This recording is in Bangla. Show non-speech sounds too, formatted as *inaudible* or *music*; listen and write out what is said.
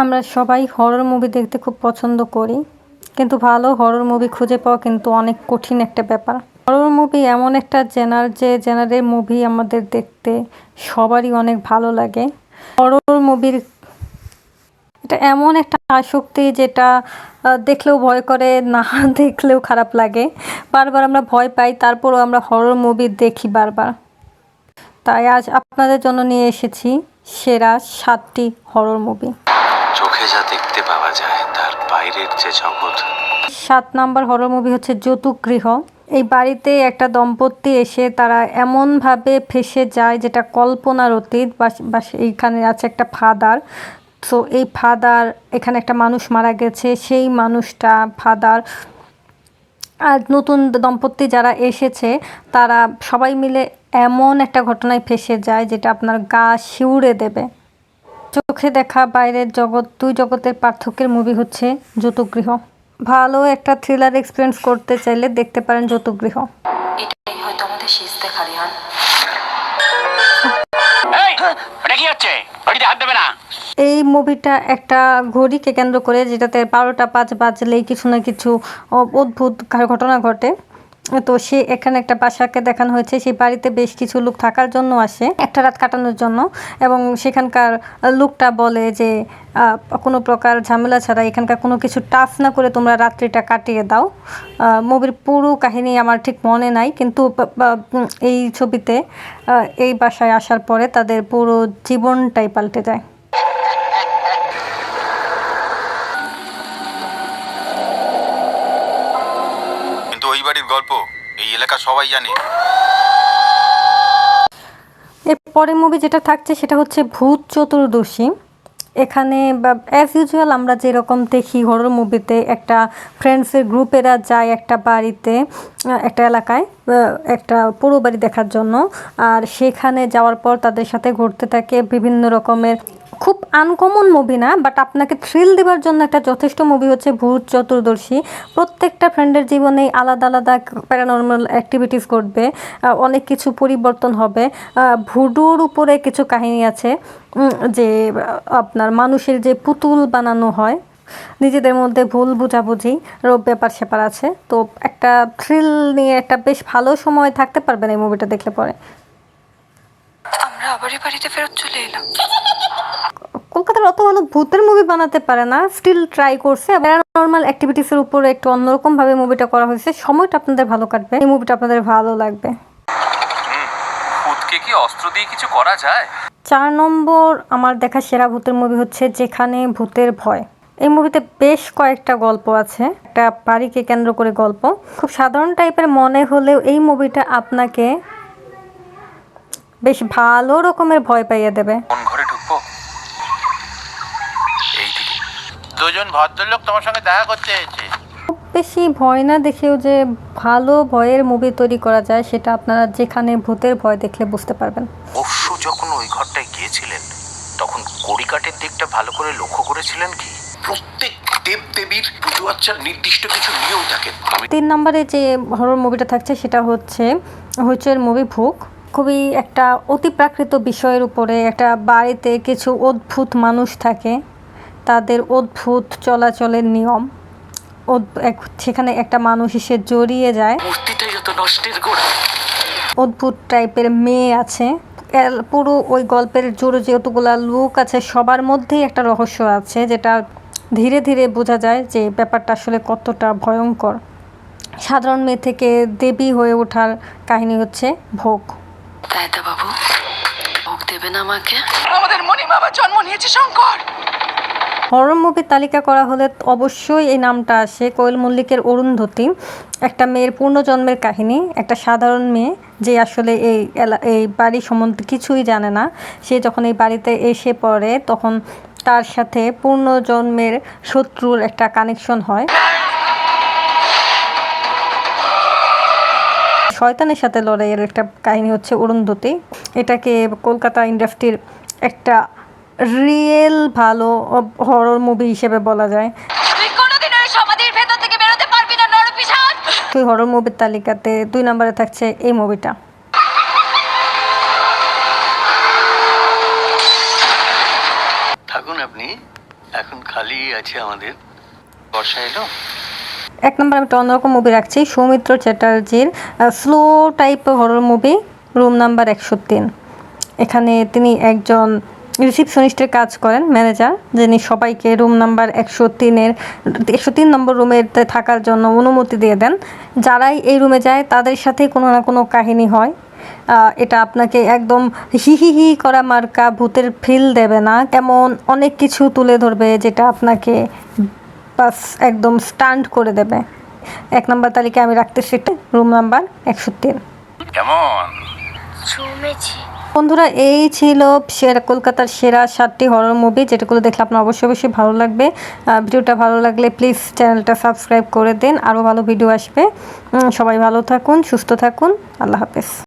আমরা সবাই হরর মুভি দেখতে খুব পছন্দ করি। কিন্তু ভালো হরর মুভি খুঁজে পাওয়া কিন্তু অনেক কঠিন একটা ব্যাপার। হরর মুভি এমন একটা জেনার যে জেনারের মুভি আমাদের দেখতে সবারই অনেক ভালো লাগে। হরর মুভির এটা এমন একটা আসক্তি যেটা দেখলেও ভয় করে, না *laughs* দেখলেও খারাপ লাগে। বারবার আমরা ভয় পাই, তারপরও আমরা হরর মুভি দেখি বারবার। তাই আজ আপনাদের জন্য নিয়ে এসেছি সেরা সাতটি হরর মুভি চোখে যা দেখতে পাওয়া যায়, তার বাইরের যে জগৎ। সাত নাম্বার হরর মুভি হচ্ছে যৌতুক গৃহ। এই বাড়িতে একটা দম্পতি এসে তারা এমনভাবে ফেসে যায় যেটা কল্পনার অতীত, বা এইখানে আছে একটা ফাদার। তো এই ফাদার, এখানে একটা মানুষ মারা গেছে, সেই মানুষটা ফাদার। আর নতুন দম্পতি যারা এসেছে, তারা সবাই মিলে এমন একটা ঘটনায় ফেসে যায় যেটা আপনার গা শিউড়ে দেবে। চোখে দেখা বাইরের জগৎ দুই জগতের পার্থক্যের মুভি হচ্ছে যৌতুকগৃহ। ভালো একটা থ্রিলার এক্সপিরিয়েন্স করতে চাইলে দেখতে পারেন যৌতুকগৃহ। এটাই হয়তো আমাদের শেষ দেখা রিহান এই মুভিটা একটা ঘড়িকে কেন্দ্র করে যেটাতে বারোটা পাঁচ বাজলেই কিছু না কিছু অ- অদ্ভুত ঘটনা ঘটে। তো সে এখানে একটা বাসাকে দেখানো হয়েছে। সেই বাড়িতে বেশ কিছু লোক থাকার জন্য আসে, একটা রাত কাটানোর জন্য। এবং সেখানকার লোকটা বলে যে কোনো প্রকার ঝামেলা ছাড়া এখানকার কোনো কিছু টাফ না করে তোমরা রাত্রিটা কাটিয়ে দাও। মুভির পুরো কাহিনী আমার ঠিক মনে নাই, কিন্তু এই ছবিতে এই বাসায় আসার পরে তাদের পুরো জীবনটাই পাল্টে যায়। ওই বাড়ির গল্প, এই এলাকা সবাই জানে। এর পরের মুভি যেটা থাকছে সেটা হচ্ছে ভূত চতুর্দশী। এখানে অ্যাজ ইউজুয়াল আমরা যেরকম দেখি হরর মুভিতে একটা ফ্রেন্ডসের গ্রুপেরা যায় একটা বাড়িতে একটা এলাকায় একটা পুরো বাড়ি দেখার জন্য। আর সেখানে যাওয়ার পর তাদের সাথে ঘুরতে থাকে বিভিন্ন রকমের খুব আনকমন মুভি না বাট আপনাকে থ্রিল দেওয়ার জন্য একটা যথেষ্ট মুভি হচ্ছে ভূত চতুর্দশী। প্রত্যেকটা ফ্রেন্ডের জীবনে আলাদা আলাদা প্যারানর্মাল অ্যাক্টিভিটিস ঘটবে অনেক কিছু পরিবর্তন হবে। ভুডুর উপরে কিছু কাহিনী আছে যে আপনার মানুষের যে পুতুল বানানো হয়, নিজেদের মধ্যে ভুল বুঝাবুঝি, রোগ ব্যাপার স্যাপার আছে। তো একটা থ্রিল নিয়ে একটা বেশ ভালো সময় থাকতে পারবেন এই মুভিটা দেখলে পরে। আমরা আবার বাড়িতে ফেরত চলে এলাম। কলকাতার অত ভালো ভূতের মুভি বানাতে পারে না স্টিল ট্রাই করছে। প্যারানর্মাল অ্যাক্টিভিটিসের উপরে একটু অন্যরকম ভাবে মুভিটা করা হয়েছে। সময়টা আপনাদের ভালো কাটবে। এই মুভিটা আপনাদের ভালো লাগবে। ভূতকে কি অস্ত্র দিয়ে কিছু করা যায়? চার নম্বর আমার দেখা সেরা ভূতের মুভি হচ্ছে যেখানে ভূতের ভয়। এই মুভিতে বেশ কয়েকটা গল্প আছে। একটা বাড়িকে কেন্দ্র করে গল্প। খুব সাধারণ টাইপের মনে হলেও এই মুভিটা আপনাকে বেশ ভালো রকমের ভয় পাইয়ে দেবে। দুজন ভদ্রলোক তোমার সঙ্গে দেখা করতে এসেছে। খুব বেশি ভয় না দেখেও যে ভালো ভয়ের মুভি তৈরি করা যায় সেটা আপনারা যেখানে ভূতের ভয় দেখলে বুঝতে পারবেন। পরশু যখন ওই ঘরটায় গিয়েছিলেন তখন কড়িকাঠের দিকটা ভালো করে লক্ষ্য করেছিলেন কি? প্রত্যেক দেব দেবীর পুজো আচ্ছার নির্দিষ্ট কিছু নিয়ম থাকে তিন নম্বরে যে হরর মুভিটা থাকছে সেটা হচ্ছে হইচয়ের মুভি ভুক খুবই একটা অতিপ্রাকৃত বিষয়ের উপরে একটা বাড়িতে কিছু অদ্ভুত মানুষ থাকে। তাদের অদ্ভুত চলাচলের নিয়ম। এক- সেখানে একটা মানুষ এসে জড়িয়ে যায়। অদ্ভুত টাইপের মেয়ে আছে। পুরো ওই গল্পের জোরে যতগুলা লোক আছে সবার মধ্যেই একটা রহস্য আছে যেটা ধীরে ধীরে বোঝা যায় যে ব্যাপারটা আসলে কতটা ভয়ঙ্কর। সাধারণ মেয়ে থেকে দেবী হয়ে ওঠার কাহিনী হচ্ছে ভোগ। বাবু ভোগ দেবেন আমাকে? আমাদের মণি বাবা জন্ম নিয়েছে শঙ্কর! হরর মুভির তালিকা করা হলে অবশ্যই এই নামটা আসে। কোয়েল মল্লিকের অরুন্ধতী, একটা মেয়ের পূর্ণজন্মের কাহিনী, একটা সাধারণ মেয়ে যে আসলে এই এলা- এই বাড়ি সম্বন্ধে কিছুই জানে না। সে যখন এই বাড়িতে এসে পড়ে, তখন তার সাথে পূর্ণজন্মের শত্রুর একটা কানেকশন হয়। শয়তানের সাথে লড়াইয়ের একটা কাহিনী হচ্ছে অরুন্ধতী। এটাকে কলকাতা ইন্ডাস্ট্রির একটা রিয়েল ভালো হরর মুভি হিসেবে বলা যায়। তুই ওই সমাধির ভেতর থেকে বেরোতে পারবি না নরপিশাচ তুই হরর মুভির তালিকাতে দুই নম্বরে থাকছে এই মুভিটা থাকুন আপনি এখন খালি আছে আমাদের। বর্ষা এলো? এক নম্বর আমি একটা অন্যরকম মুভি রাখছি Soumitra চ্যাটার্জির slow type horror movie room number একশো তিন। এখানে তিনি একজন রিসিপশনিস্টের কাজ করেন ম্যানেজার যিনি সবাইকে রুম নাম্বার একশো তিনের একশো তিন নম্বর রুমেতে থাকার জন্য অনুমতি দিয়ে দেন। যারাই এই রুমে যায় তাদের সাথে কোনো না কোনো কাহিনী হয়। এটা আপনাকে একদম হি হি হি করা মার্কা ভূতের ফিল দেবে না। এমন অনেক কিছু তুলে ধরবে যেটা আপনাকে বাস একদম স্টান্ড করে দেবে। এক নম্বর তালিকায় আমি রাখতে সেটা রুম নাম্বার একশো তিন। কেমন? বন্ধুরা, এই ছিল সেরা কলকাতার সেরা সাতটি হরর মুভি যেটাগুলো দেখলে আপনার অবশ্যই অবশ্যই ভালো লাগবে। ভিডিওটা ভালো লাগলে প্লিজ চ্যানেলটা সাবস্ক্রাইব করে দিন, আরও ভালো ভিডিও আসবে। সবাই ভালো থাকুন, সুস্থ থাকুন, আল্লাহ হাফেজ।